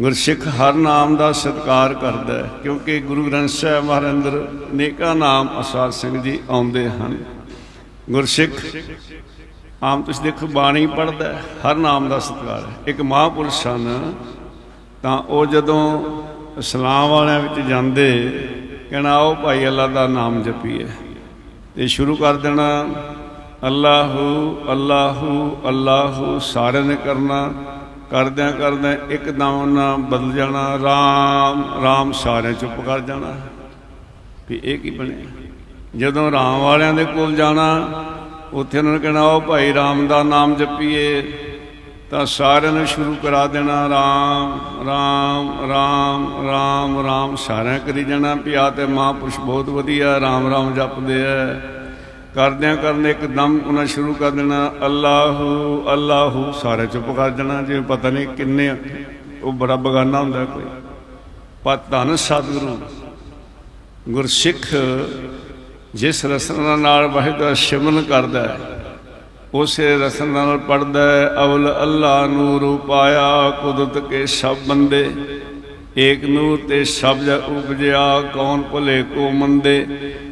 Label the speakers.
Speaker 1: ਗੁਰਸਿੱਖ ਹਰ ਨਾਮ ਦਾ ਸਤਿਕਾਰ ਕਰਦਾ ਹੈ, ਕਿਉਂਕਿ ਗੁਰੂ ਗ੍ਰੰਥ ਸਾਹਿਬ ਮਹਾਰਾਜ ਅੰਦਰ ਅਨੇਕਾਂ ਨਾਮ ਅਸਾਦ ਸਿੰਘ ਜੀ ਆਉਂਦੇ ਹਨ। ਗੁਰਸਿੱਖ ਆਮ ਤੁਸੀਂ ਦੇਖੋ ਬਾਣੀ ਪੜ੍ਹਦਾ ਹਰ ਨਾਮ ਦਾ ਸਤਿਕਾਰ ਹੈ। ਇੱਕ ਮਹਾਂਪੁਰਸ਼ ਹਨ ਤਾਂ ਉਹ ਜਦੋਂ ਇਸਲਾਮ ਵਾਲਿਆਂ ਵਿੱਚ ਜਾਂਦੇ, ਕਹਿਣਾ ਆਓ ਭਾਈ ਅੱਲਾ ਦਾ ਨਾਮ ਜਪੀਏ। ਤੇ ਸ਼ੁਰੂ ਕਰ ਦੇਣਾ, ਅੱਲਾਹੂ ਅੱਲਾਹੂ ਅੱਲਾਹੂ, ਸਾਰਿਆਂ ਨੇ ਕਰਨਾ। ਕਰਦਿਆਂ ਕਰਦਿਆਂ ਇੱਕਦਮ ਉਹਨਾਂ ਬਦਲ ਜਾਣਾ, ਰਾਮ ਰਾਮ ਸਾਰਿਆਂ ਚੁੱਪ ਕਰ ਜਾਣਾ। ਵੀ ਇਹ ਕੀ ਬਣਿਆ? ਜਦੋਂ ਰਾਮ ਵਾਲਿਆਂ ਦੇ ਕੋਲ ਜਾਣਾ, ਉੱਥੇ ਉਹਨਾਂ ਨੇ ਕਹਿਣਾ ਉਹ ਭਾਈ, ਰਾਮ ਦਾ ਨਾਮ ਜਪੀਏ। ਤਾਂ ਸਾਰਿਆਂ ਨੂੰ ਸ਼ੁਰੂ ਕਰਾ ਦੇਣਾ, ਰਾਮ ਰਾਮ ਰਾਮ ਰਾਮ ਰਾਮ ਸਾਰਿਆਂ ਕਰੀ ਜਾਣਾ। ਵੀ ਆ ਤੇ ਮਹਾਂਪੁਰਸ਼ ਬਹੁਤ ਵਧੀਆ, ਰਾਮ ਰਾਮ ਜਪਦੇ ਐ ਕਰਦਿਆਂ ਕਰਨੇ ਇੱਕਦਮ ਉਹਨਾਂ ਸ਼ੁਰੂ ਕਰ ਦੇਣਾ, ਅੱਲਾਹੂ ਅੱਲਾਹੂ ਸਾਰੇ ਚੁੱਪ ਕਰ ਜਾਣਾ ਜਿਵੇਂ ਪਤਾ ਨਹੀਂ ਕਿੰਨੇ ਉਹ ਬੜਾ ਬਗਾਨਾ ਹੁੰਦਾ ਕੋਈ। ਪਰ ਧੰਨ ਸਤਿਗੁਰੂ, ਗੁਰਸਿੱਖ ਜਿਸ ਰਸਨਾ ਨਾਲ ਵਾਹਿਗੁਰੂ ਦਾ ਸਿਮਰਨ ਕਰਦਾ ਹੈ, ਉਸੇ ਰਸਨ ਨਾਲ ਪੜਦਾ ਹੈ, ਅਵਲ ਅੱਲਾ ਨੂਰ ਪਾਇਆ ਕੁਦਰਤ ਕੇ ਸਭ ਬੰਦੇ, ਏਕ ਨੂਰ ਤੇ ਸਭ ਜਗ ਉਪਜਿਆ, ਕੌਣ ਭੁਲੇ ਕੋ ਮੰਦੇ?